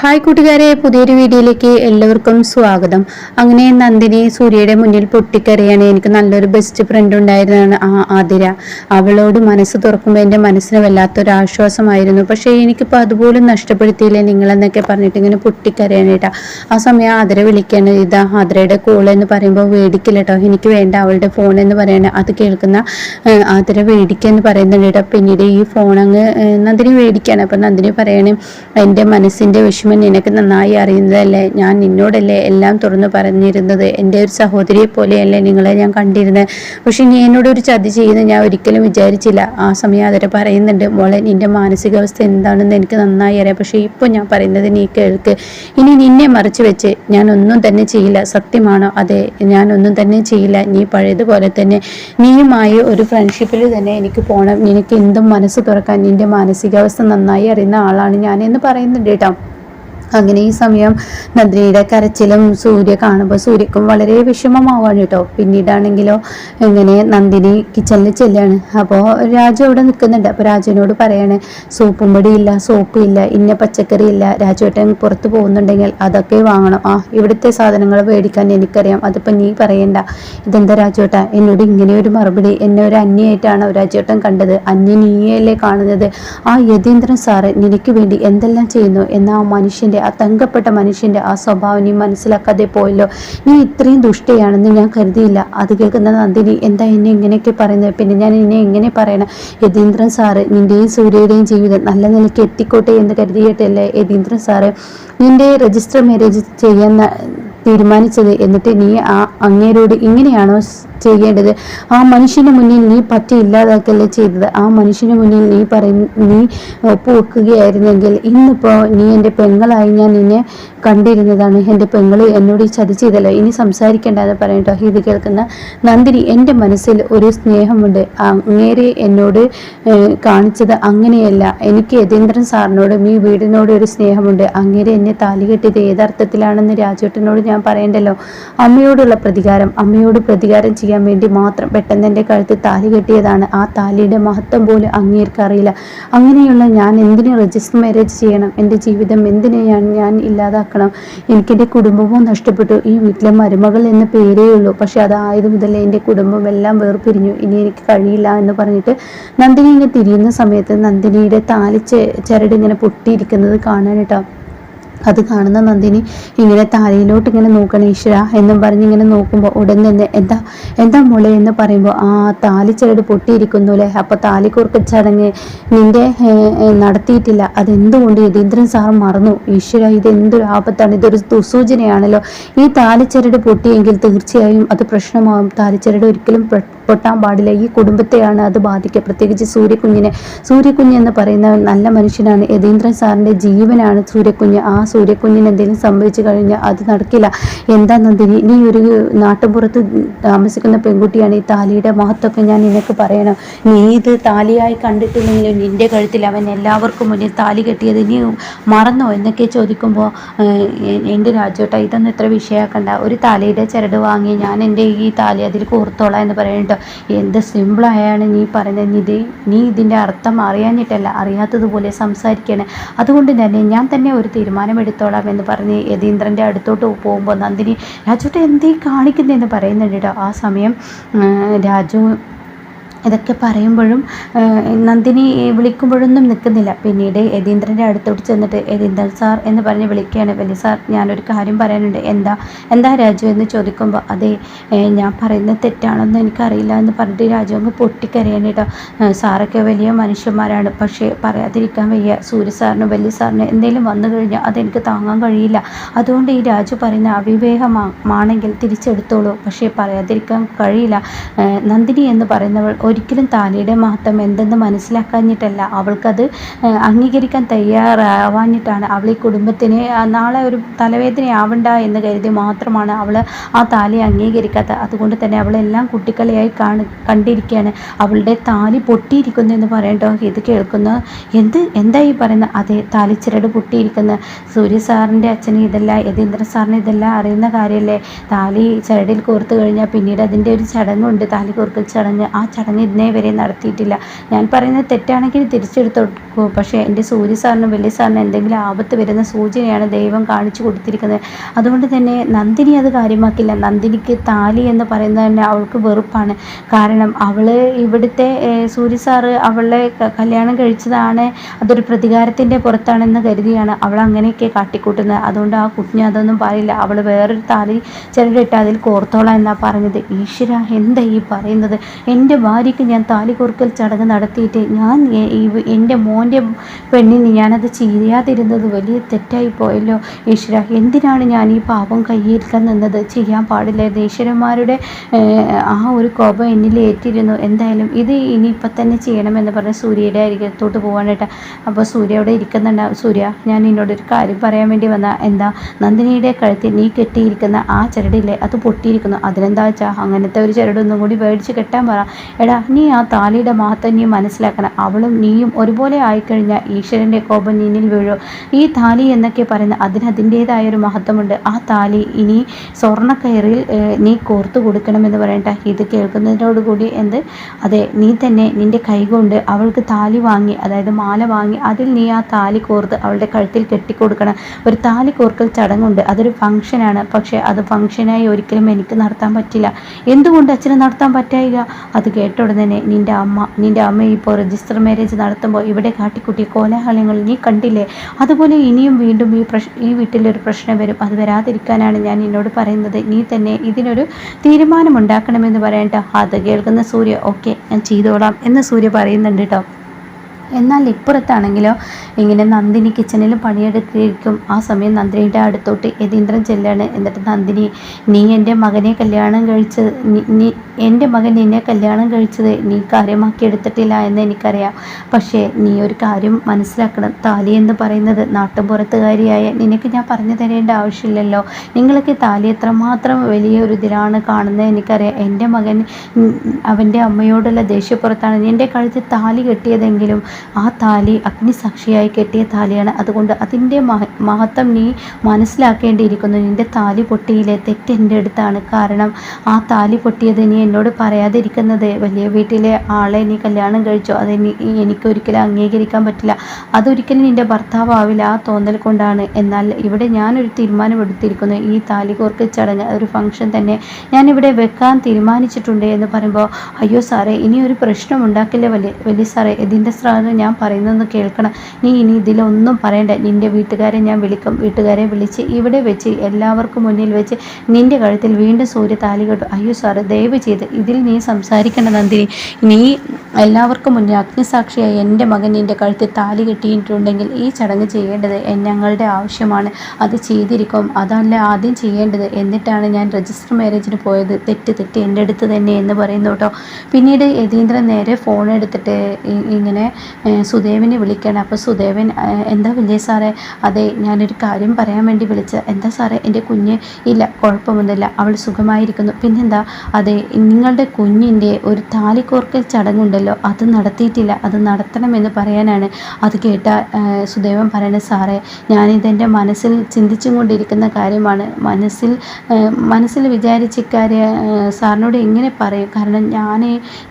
Hi കൂട്ടുകാരെ പുതിയൊരു വീഡിയോയിലേക്ക് എല്ലാവർക്കും സ്വാഗതം. അങ്ങനെ നന്ദിനി സൂര്യയുടെ മുന്നിൽ പൊട്ടിക്കരയാണ്. എനിക്ക് നല്ലൊരു ബെസ്റ്റ് ഫ്രണ്ട് ഉണ്ടായിരുന്നതാണ് ആ ആതിര. അവളോട് മനസ്സ് തുറക്കുമ്പോൾ എന്റെ മനസ്സിന് വല്ലാത്തൊരു ആശ്വാസമായിരുന്നു. പക്ഷേ എനിക്കിപ്പോൾ അതുപോലും നഷ്ടപ്പെടുത്തിയില്ലേ നിങ്ങളെന്നൊക്കെ പറഞ്ഞിട്ട് ഇങ്ങനെ പൊട്ടിക്കരയാനേട്ടാ ആ സമയം ആതിര വിളിക്കാണ്. ഇതാ ആതിരയുടെ കോൾ എന്ന് പറയുമ്പോൾ വേടിക്കില്ല കേട്ടോ. എനിക്ക് വേണ്ട അവളുടെ ഫോൺ എന്ന് പറയാണ്. അത് കേൾക്കുന്ന ആതിര വേടിക്കാന്ന് പറയുന്നുണ്ട് കേട്ടോ. പിന്നീട് ഈ ഫോൺ അങ്ങ് നന്ദിനി വേടിക്കുകയാണ് അപ്പം നന്ദിനി പറയണേ എന്റെ മനസ്സിന്റെ വിഷമം നിനക്ക് നന്നായി അറിയുന്നതല്ലേ? ഞാൻ നിന്നോടല്ലേ എല്ലാം തുറന്നു പറഞ്ഞിരുന്നത്? എന്റെ ഒരു സഹോദരിയെ പോലെയല്ലേ നിങ്ങളെ ഞാൻ കണ്ടിരുന്നത്? പക്ഷെ നീ എന്നോട് ഒരു ചതി ചെയ്യുന്നത് ഞാൻ ഒരിക്കലും വിചാരിച്ചില്ല. ആ സമയം അതിരെ പറയുന്നുണ്ട് മോളെ നിന്റെ മാനസികാവസ്ഥ എന്താണെന്ന് എനിക്ക് നന്നായി അറിയാം. പക്ഷേ ഇപ്പോൾ ഞാൻ പറയുന്നത് നീ കേൾക്ക്. ഇനി നിന്നെ മറിച്ച് വെച്ച് ഞാൻ ഒന്നും തന്നെ ചെയ്യില്ല. സത്യമാണോ? അതെ ഞാൻ ഒന്നും തന്നെ ചെയ്യില്ല. നീ പഴയതുപോലെ തന്നെ നീയുമായി ഒരു ഫ്രണ്ട്ഷിപ്പിൽ തന്നെ എനിക്ക് പോകണം നിനക്ക് എന്തും മനസ്സ് തുറക്കാൻ നിന്റെ മാനസികാവസ്ഥ നന്നായി അറിയുന്ന ആളാണ് ഞാൻ എന്ന് പറയുന്നുണ്ട് കേട്ടോ. അങ്ങനെ ഈ സമയം നന്ദിനിയുടെ കരച്ചിലും സൂര്യ കാണുമ്പോൾ സൂര്യക്കും വളരെ വിഷമമാവാണ് കേട്ടോ. പിന്നീടാണെങ്കിലോ ഇങ്ങനെ നന്ദിനി കിച്ചണിൽ ചെല്ലാണ്. അപ്പോൾ രാജു അവിടെ നിൽക്കുന്നുണ്ട്. അപ്പോൾ രാജുവിനോട് പറയാണ് സോപ്പും പൊടി ഇല്ല സോപ്പ് ഇല്ല ഇന്ന പച്ചക്കറി ഇല്ല രാജുവേട്ടൻ പുറത്ത് പോകുന്നുണ്ടെങ്കിൽ അതൊക്കെ വാങ്ങണം. ആ ഇവിടുത്തെ സാധനങ്ങൾ മേടിക്കാൻ എനിക്കറിയാം. അതിപ്പോൾ നീ പറയണ്ട. ഇതെന്താ രാജുവേട്ട എന്നോട് ഇങ്ങനെ ഒരു മറുപടി എന്നെ ഒരു അന്യായിട്ടാണ് രാജുവേട്ടൻ കണ്ടത്? അന്യ നീയല്ലേ കാണുന്നത്? ആ യതീന്ദ്രൻ സാറ് നിനക്ക് വേണ്ടി എന്തെല്ലാം ചെയ്യുന്നു? എന്ന ആ മനുഷ്യന്റെ ആ തങ്കപ്പെട്ട മനുഷ്യന്റെ ആ സ്വഭാവം നീ മനസ്സിലാക്കാതെ പോയല്ലോ. നീ ഇത്രയും ദുഷ്ടയാണെന്ന് ഞാൻ കരുതിയില്ല. അത് കേൾക്കുന്ന നന്ദിനി എന്താ എന്നെ ഇങ്ങനെയൊക്കെ പറയുന്നത് പിന്നെ ഞാൻ എന്നെ എങ്ങനെ പറയണം? യതീന്ദ്രൻ സാറ് നിന്റെയും സൂര്യയുടെയും ജീവിതം നല്ല നിലയ്ക്ക് എത്തിക്കോട്ടെ എന്ന് കരുതിയിട്ടല്ലേ യതീന്ദ്രൻ സാറ്? നിന്റെ രജിസ്റ്റർ മാരേജ് ചെയ്യാൻ തീരുമാനിച്ചത് എന്നിട്ട് നീ ആ അങ്ങേരോട് ഇങ്ങനെയാണോ ചെയ്യേണ്ടത്? ആ മനുഷ്യന് മുന്നിൽ നീ പറ്റി ഇല്ലാതാക്കല്ലേ ചെയ്തത്? ആ മനുഷ്യന് മുന്നിൽ നീ പറയും നീ ഒപ്പുവെക്കുകയായിരുന്നെങ്കിൽ ഇന്നിപ്പോൾ നീ എന്റെ പെങ്ങളായി ഞാൻ നിന്നെ കണ്ടിരുന്നതാണ്. എന്റെ പെങ്ങൾ എന്നോട് ഈ ചതി ചെയ്തല്ലോ. ഇനി സംസാരിക്കേണ്ട എന്ന് പറയട്ടോ ഇത് കേൾക്കുന്ന നന്ദിനി എന്റെ മനസ്സിൽ ഒരു സ്നേഹമുണ്ട്. അങ്ങേരെ എന്നോട് കാണിച്ചത് അങ്ങനെയല്ല. എനിക്ക് യതീന്ദ്രൻ സാറിനോടും ഈ വീടിനോട് ഒരു സ്നേഹമുണ്ട്. അങ്ങേരെ എന്നെ താലികെട്ടിയത് യഥാർത്ഥത്തിലാണെന്ന് രാജേട്ടനോട് ഞാൻ പറയണ്ടല്ലോ? അമ്മയോടുള്ള പ്രതികാരം അമ്മയോട് പ്രതികാരം ചെയ്യാൻ വേണ്ടി മാത്രം പെട്ടെന്ന് എന്റെ കഴുത്ത് താലി കെട്ടിയതാണ്. ആ താലിയുടെ മഹത്വം പോലും അങ്ങേർക്കറിയില്ല അങ്ങനെയുള്ള ഞാൻ എന്തിനു രജിസ്റ്റർ മാരേജ് ചെയ്യണം? എന്റെ ജീവിതം എന്തിനെയാണ് ഞാൻ ഇല്ലാതാക്കണം? എനിക്കെന്റെ കുടുംബവും നഷ്ടപ്പെട്ടു. ഈ വീട്ടിലെ മരുമകൾ എന്ന പേരേ ഉള്ളൂ. പക്ഷെ അതായത് മുതലേ എന്റെ കുടുംബം എല്ലാം വേർപിരിഞ്ഞു. ഇനി എനിക്ക് കഴിയില്ല എന്ന് പറഞ്ഞിട്ട് നന്ദിനി ഇങ്ങനെ തിരിയുന്ന സമയത്ത് നന്ദിനിയുടെ താലി ചെ- ചരട് ഇങ്ങനെ പൊട്ടിയിരിക്കുന്നത് കാണാനിട്ടോ അത് കാണുന്ന നന്ദിനി ഇങ്ങനെ താരയിലോട്ട് ഇങ്ങനെ നോക്കണം ഈശ്വര എന്നും പറഞ്ഞ് ഇങ്ങനെ നോക്കുമ്പോൾ ഉടൻ തന്നെ എന്താ എന്താ മോളെ എന്ന് പറയുമ്പോൾ ആ താലി ചേട് പൊട്ടിയിരിക്കുന്നു അല്ലേ അപ്പോൾ താലിക്കുറുക്ക് ചടങ്ങ് നിന്റെ നടത്തിയിട്ടില്ല. അതെന്തുകൊണ്ട് യതീന്ദ്രൻ സാർ മറന്നു? ഈശ്വര ഇത് എന്തൊരു ആപത്താണ്? ഇതൊരു ദുസൂചനയാണല്ലോ ഈ താലിച്ചരട് പൊട്ടിയെങ്കിൽ തീർച്ചയായും അത് പ്രശ്നമാകും താലിച്ചരട് ഒരിക്കലും പൊട്ടാൻ പാടില്ല. ഈ കുടുംബത്തെയാണ് അത് ബാധിക്കുക. പ്രത്യേകിച്ച് സൂര്യകുഞ്ഞിനെ സൂര്യകുഞ്ഞ് എന്ന് പറയുന്ന നല്ല മനുഷ്യനാണ് യതീന്ദ്രൻ സാറിന്റെ ജീവനാണ് സൂര്യകുഞ്ഞ് ആ സൂര്യകുഞ്ഞിന് എന്തെങ്കിലും സംഭവിച്ചു കഴിഞ്ഞാൽ അത് നടക്കില്ല. എന്താ നന്ദിനി നീ ഒരു നാട്ടുപുറത്ത് താമസിക്കുന്ന പെൺകുട്ടിയാണ് ഈ താലിയുടെ മഹത്വമൊക്കെ ഞാൻ നിനക്ക് പറയണം. നീ ഇത് താലിയായി കണ്ടിട്ടില്ലെങ്കിലും നിന്റെ കഴുത്തിൽ അവൻ എല്ലാവർക്കും മുന്നിൽ താലി കെട്ടിയത് നീ മറന്നോ എന്നൊക്കെ ചോദിക്കുമ്പോൾ എന്റെ രാജോട്ട ഇതൊന്നും ഇത്ര വിഷയമാക്കണ്ട ഒരു താലിയുടെ ചരട് വാങ്ങി ഞാൻ എന്റെ ഈ താലി അതിൽ കോർത്തോളാം എന്ന് പറയുന്നുണ്ട് എന്ത് സിമ്പിളായാണ് നീ പറയുന്നത്. ഇത് നീ ഇതിന്റെ അർത്ഥം അറിയാഞ്ഞിട്ടല്ല അറിയാത്തതുപോലെ സംസാരിക്കണേ. അതുകൊണ്ട് തന്നെ ഞാൻ തന്നെ ഒരു തീരുമാനം എടുത്തോളാം എന്ന് പറഞ്ഞ് യതീന്ദ്രന്റെ അടുത്തോട്ട് പോകുമ്പോൾ നന്ദിനി രാജുട്ട് എന്തേ കാണിക്കുന്നതെന്ന് പറയുന്നുണ്ട് കേട്ടോ ആ സമയം രാജു ഇതൊക്കെ പറയുമ്പോഴും നന്ദിനി വിളിക്കുമ്പോഴൊന്നും നിൽക്കുന്നില്ല. പിന്നീട് യതീന്ദ്രന്റെ അടുത്തോട്ട് ചെന്നിട്ട് യതീന്ദ്രൻ സാർ എന്ന് പറഞ്ഞ് വിളിക്കുകയാണ്. വലിയ സാർ ഞാനൊരു കാര്യം പറയാനുണ്ട്. എന്താ എന്താ രാജു എന്ന് ചോദിക്കുമ്പോൾ അതെ ഞാൻ പറയുന്നത് തെറ്റാണെന്ന് എനിക്കറിയില്ല എന്ന് പറഞ്ഞിട്ട് രാജു അങ്ങ് പൊട്ടിക്കരയാണ് കേട്ടോ. സാറൊക്കെ വലിയ മനുഷ്യന്മാരാണ്. പക്ഷേ പറയാതിരിക്കാൻ വയ്യ. സൂര്യ സാറിന് വലിയ സാറിന് എന്തെങ്കിലും വന്നു കഴിഞ്ഞാൽ അതെനിക്ക് താങ്ങാൻ കഴിയില്ല. അതുകൊണ്ട് ഈ രാജു പറയുന്ന അവിവേകമാണെങ്കിൽ തിരിച്ചെടുത്തോളൂ. പക്ഷേ പറയാതിരിക്കാൻ കഴിയില്ല. നന്ദിനി എന്ന് പറയുന്നവൾ ഒരിക്കലും താലിയുടെ മഹത്വം എന്തെന്ന് മനസ്സിലാക്കാഞ്ഞിട്ടല്ല. അവൾക്കത് അംഗീകരിക്കാൻ തയ്യാറാവാഞ്ഞിട്ടാണ്. അവൾ ഈ കുടുംബത്തിന് നാളെ ഒരു തലവേദന ആവണ്ട എന്ന് കരുതി മാത്രമാണ് അവൾ ആ താലി അംഗീകരിക്കാത്ത. അതുകൊണ്ട് തന്നെ അവളെല്ലാം കുട്ടിക്കളിയായി കാണു കണ്ടിരിക്കുകയാണ് അവളുടെ താലി പൊട്ടിയിരിക്കുന്നു എന്ന് പറയണ്ടോ ഇത് കേൾക്കുന്ന. എന്ത് എന്താ ഈ പറയുന്നത് അതെ താലിച്ചിരട് പൊട്ടിയിരിക്കുന്ന. സൂര്യ സാറിന്റെ അച്ഛന് ഇതല്ല യതീന്ദ്ര സാറിന് ഇതല്ല അറിയുന്ന കാര്യമല്ലേ താലി ചരടിൽ കോർത്ത് കഴിഞ്ഞാൽ പിന്നീട് അതിന്റെ ഒരു ചടങ്ങുണ്ട്. താലി കോർക്കൽ ചടങ്ങ്. ആ ചടങ്ങ് ഇന്നേ വരെ നടത്തിയിട്ടില്ല. ഞാൻ പറയുന്നത് തെറ്റാണെങ്കിൽ തിരിച്ചെടുത്തു പക്ഷേ എന്റെ സൂര്യ സാറിനും വലിയ സാറിനും എന്തെങ്കിലും ആപത്ത് വരുന്ന സൂചനയാണ് ദൈവം കാണിച്ചു കൊടുത്തിരിക്കുന്നത്. അതുകൊണ്ട് തന്നെ നന്ദിനി അത് കാര്യമാക്കില്ല. നന്ദിനിക്ക് താലി എന്ന് പറയുന്നത് തന്നെ അവൾക്ക് വെറുപ്പാണ്. കാരണം അവൾ ഇവിടുത്തെ സൂര്യ സാറ് അവളെ കല്യാണം കഴിച്ചതാണ്. അതൊരു പ്രതികാരത്തിന്റെ പുറത്താണെന്ന് കരുതിയാണ് അവൾ അങ്ങനെയൊക്കെ കാട്ടിക്കൂട്ടുന്നത്. അതുകൊണ്ട് ആ കുഞ്ഞ് അതൊന്നും പറയില്ല. അവൾ വേറൊരു താലി ചിലരിട്ട് അതിൽ കോർത്തോളാം എന്നാണ് പറഞ്ഞത്. ഈശ്വര എന്താ ഈ പറയുന്നത്? എന്റെ ഭാര്യയ്ക്ക് ഞാൻ താലി കുറുക്കൽ ചടങ്ങ് നടത്തിയിട്ട് ഞാൻ എന്റെ മോന്റെ പെണ്ണിന് ഞാനത് ചെയ്യാതിരുന്നത് വലിയ തെറ്റായി പോയല്ലോ. ഈശ്വര എന്തിനാണ് ഞാൻ ഈ പാപം കയ്യേൽക്കാൻ നിന്നത്? ചെയ്യാൻ പാടില്ല ഈശ്വരന്മാരുടെ ആ ഒരു കോപം എന്നിൽ ഏറ്റിരുന്നു. എന്തായാലും ഇത് ഇനിയിപ്പോൾ തന്നെ ചെയ്യണമെന്ന് പറഞ്ഞ് സൂര്യയുടെ അരികത്തോട്ട് പോകാനായിട്ട് അപ്പോൾ സൂര്യ അവിടെ ഇരിക്കുന്നുണ്ടാവും സൂര്യ ഞാൻ നിന്നോടൊരു കാര്യം പറയാൻ വേണ്ടി വന്ന. എന്താ നന്ദിനിയുടെ കഴുത്തിൽ നീ കെട്ടിയിരിക്കുന്ന ആ ചരടില്ലേ? അത് പൊട്ടിയിരിക്കുന്നു. അതിനെന്താ വെച്ചാൽ അങ്ങനത്തെ ഒരു ചരടൊന്നും കൂടി മേടിച്ച് കെട്ടാൻ പറ. എടാ നീ ആ താലിയുടെ മഹത്വം മനസ്സിലാക്കണം. അവളും നീയും ഒരുപോലെ ആയിക്കഴിഞ്ഞാൽ ഈശ്വരന്റെ കോപം നിന്നിൽ വീഴും. ഈ താലി എന്നൊക്കെ പറയുന്ന അതിന് അതിന്റേതായൊരു മഹത്വമുണ്ട്. ആ താലി ഇനി സ്വർണക്കയറിൽ നീ കോർത്തു കൊടുക്കണമെന്ന് പറയട്ടെ. ഇത് കേൾക്കുന്നതിനോടുകൂടി എന്ത്? അതെ നീ തന്നെ നിന്റെ കൈകൊണ്ട് അവൾക്ക് താലി വാങ്ങി അതായത് മാല വാങ്ങി അതിൽ നീ ആ താലി കോർത്ത് അവളുടെ കഴുത്തിൽ കെട്ടിക്കൊടുക്കണം. ഒരു താലി കോർക്കൽ ചടങ്ങുണ്ട്. അതൊരു ഫംഗ്ഷനാണ്. പക്ഷേ അത് ഫംഗ്ഷനായി ഒരിക്കലും എനിക്ക് നടത്താൻ പറ്റില്ല. എന്തുകൊണ്ട് അച്ഛന് നടത്താൻ പറ്റായില്ല? അത് കേട്ട ഉടനെ നിന്റെ അമ്മ നിന്റെ അമ്മ ഇപ്പോൾ രജിസ്റ്റർ മാരേജ് നടത്തുമ്പോൾ ഇവിടെ കാട്ടിക്കുട്ടി കോലാഹലങ്ങൾ നീ കണ്ടില്ലേ? അതുപോലെ ഇനിയും വീണ്ടും ഈ പ്രശ് ഈ വീട്ടിലൊരു പ്രശ്നം വരും. അത് വരാതിരിക്കാനാണ് ഞാൻ എന്നോട് പറയുന്നത്. നീ തന്നെ ഇതിനൊരു തീരുമാനമുണ്ടാക്കണമെന്ന് പറയണ്ട. അത് കേൾക്കുന്ന സൂര്യ ഓക്കെ ഞാൻ ചെയ്തോളാം എന്ന് സൂര്യ പറയുന്നുണ്ട് കേട്ടോ എന്നാൽ ഇപ്പുറത്താണെങ്കിലോ ഇങ്ങനെ നന്ദിനി കിച്ചണിൽ പണിയെടുത്തിരിക്കും. ആ സമയം നന്ദിനിയുടെ അടുത്തോട്ട് യതീന്ദ്രൻ ചെല്ലാണ്. എന്നിട്ട് നന്ദിനി നീ എന്റെ മകനെ കല്യാണം കഴിച്ചത് നീ എന്റെ മകൻ നിന്നെ കല്യാണം കഴിച്ചത് നീ കാര്യമാക്കി എടുത്തിട്ടില്ല എന്ന് എനിക്കറിയാം. പക്ഷേ നീ ഒരു കാര്യം മനസ്സിലാക്കണം. താലി എന്ന് പറയുന്നത് നാട്ടുപുറത്തുകാരിയായ നിനക്ക് ഞാൻ പറഞ്ഞു തരേണ്ട ആവശ്യമില്ലല്ലോ. നിങ്ങൾക്ക് താലി എത്രമാത്രം വലിയൊരു ഇതിലാണ് കാണുന്നത് എനിക്കറിയാം. എന്റെ മകൻ അവന്റെ അമ്മയോടുള്ള ദേഷ്യപ്പുറത്താണ്. എന്റെ കഴുത്തിൽ താലി കെട്ടിയതെങ്കിലും ആ താലി അഗ്നിസാക്ഷിയായി കെട്ടിയ താലിയാണ്. അതുകൊണ്ട് അതിന്റെ മഹത്വം നീ മനസ്സിലാക്കേണ്ടിയിരിക്കുന്നു. നിന്റെ താലി പൊട്ടിയിലെ തെറ്റ് എന്റെ അടുത്താണ്. കാരണം ആ താലി പൊട്ടിയത് നീ എന്നോട് പറയാതിരിക്കുന്നത്. വലിയ വീട്ടിലെ ആളെ നീ കല്യാണം കഴിച്ചോ? അത് എനിക്കൊരിക്കലും അംഗീകരിക്കാൻ പറ്റില്ല. അതൊരിക്കലും നിന്റെ ഭർത്താവാവില്ല ആ തോന്നൽ കൊണ്ടാണ്. എന്നാൽ ഇവിടെ ഞാനൊരു തീരുമാനം എടുത്തിരിക്കുന്നു ഈ താലികോർക്ക് ചടങ്ങ് ഒരു ഫംഗ്ഷൻ തന്നെ. ഞാനിവിടെ വെക്കാൻ തീരുമാനിച്ചിട്ടുണ്ട് എന്ന് പറയുമ്പോൾ അയ്യോ സാറേ ഇനി ഒരു പ്രശ്നം ഉണ്ടാക്കില്ല വലിയ വലിയ സാറേ. ഇതിന്റെ സാറ് ഞാൻ പറയുന്നതെന്ന് കേൾക്കണം. നീ ഇനി ഇതിലൊന്നും പറയണ്ട. നിന്റെ വീട്ടുകാരെ ഞാൻ വിളിക്കും. വീട്ടുകാരെ വിളിച്ച് ഇവിടെ വെച്ച് എല്ലാവർക്കും മുന്നിൽ വെച്ച് നിന്റെ കഴുത്തിൽ വീണ്ടും സൂര്യ താലി കെട്ടു. അയ്യോ സാറ് ദയവ് ചെയ്ത് ഇതിൽ നീ സംസാരിക്കേണ്ട നന്ദിനി. നീ എല്ലാവർക്കും മുന്നിൽ അഗ്നിസാക്ഷിയായി എന്റെ മകൻ നിന്റെ കഴുത്തിൽ താലി കെട്ടിയിട്ടുണ്ടെങ്കിൽ ഈ ചടങ്ങ് ചെയ്യേണ്ടത് ഞങ്ങളുടെ ആവശ്യമാണ്. അത് ചെയ്തിരിക്കും. അതല്ല ആദ്യം ചെയ്യേണ്ടത്. എന്നിട്ടാണ് ഞാൻ രജിസ്റ്റർ മാരേജിന് പോയത്. തെറ്റ് തെറ്റ് എന്റെ അടുത്ത് തന്നെ എന്ന് പറയുന്നു കേട്ടോ. പിന്നീട് യതീന്ദ്രൻ നേരെ ഫോൺ എടുത്തിട്ട് ഇങ്ങനെ സുദേവനെ വിളിക്കണം അപ്പോൾ സുദേവൻ എന്താ വലിയ സാറേ? അതെ ഞാനൊരു കാര്യം പറയാൻ വേണ്ടി വിളിച്ച. എന്താ സാറേ? എന്റെ കുഞ്ഞ് ഇല്ല കുഴപ്പമൊന്നുമില്ല. അവൾ സുഖമായിരിക്കുന്നു. പിന്നെന്താ? അതെ നിങ്ങളുടെ കുഞ്ഞിന്റെ ഒരു താലിക്കോർക്കൽ ചടങ്ങുണ്ടല്ലോ. അത് നടത്തിയിട്ടില്ല. അത് നടത്തണമെന്ന് പറയാനാണ്. അത് കേട്ട സുദേവൻ പറയണത് സാറേ ഞാനിതെന്റെ മനസ്സിൽ ചിന്തിച്ചും കൊണ്ടിരിക്കുന്ന കാര്യമാണ്. മനസ്സിൽ മനസ്സിൽ വിചാരിച്ചിക്കാര്യ സാറിനോട് എങ്ങനെ പറയും? കാരണം ഞാൻ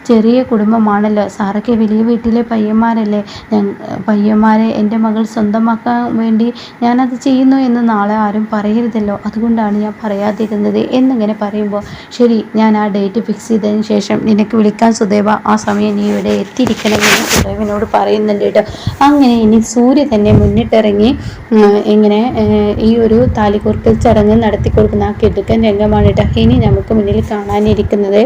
ചെറിയ കുടുംബമാണല്ലോ. സാറൊക്കെ വലിയ വീട്ടിലെ പയ്യന്മാരല്ലേ പയ്യന്മാരെ എന്റെ മകൾ സ്വന്തമാക്കാൻ വേണ്ടി ഞാനത് ചെയ്യുന്നു എന്ന് നാളെ ആരും പറയരുതല്ലോ. അതുകൊണ്ടാണ് ഞാൻ പറയാതിരുന്നത് എന്നിങ്ങനെ പറയുമ്പോൾ ശരി ഞാൻ ആ ഡേറ്റ് ഫിക്സ് ചെയ്തതിന് ശേഷം നിനക്ക് വിളിക്കാൻ സുദേവ. ആ സമയം നീ ഇവിടെ എത്തിയിരിക്കണമെന്ന് സുദേവനോട് പറയുന്നുണ്ട് കേട്ടോ. അങ്ങനെ ഇനി സൂര്യ തന്നെ മുന്നിട്ടിറങ്ങി ഇങ്ങനെ ഈ ഒരു താലിക്കുറുക്കൽ ചടങ്ങ് നടത്തി കൊടുക്കുന്ന ആ കിടുക്കൻ രംഗമാണ് കേട്ടോ ഇനി നമുക്ക് മുന്നിൽ കാണാനിരിക്കുന്നത്.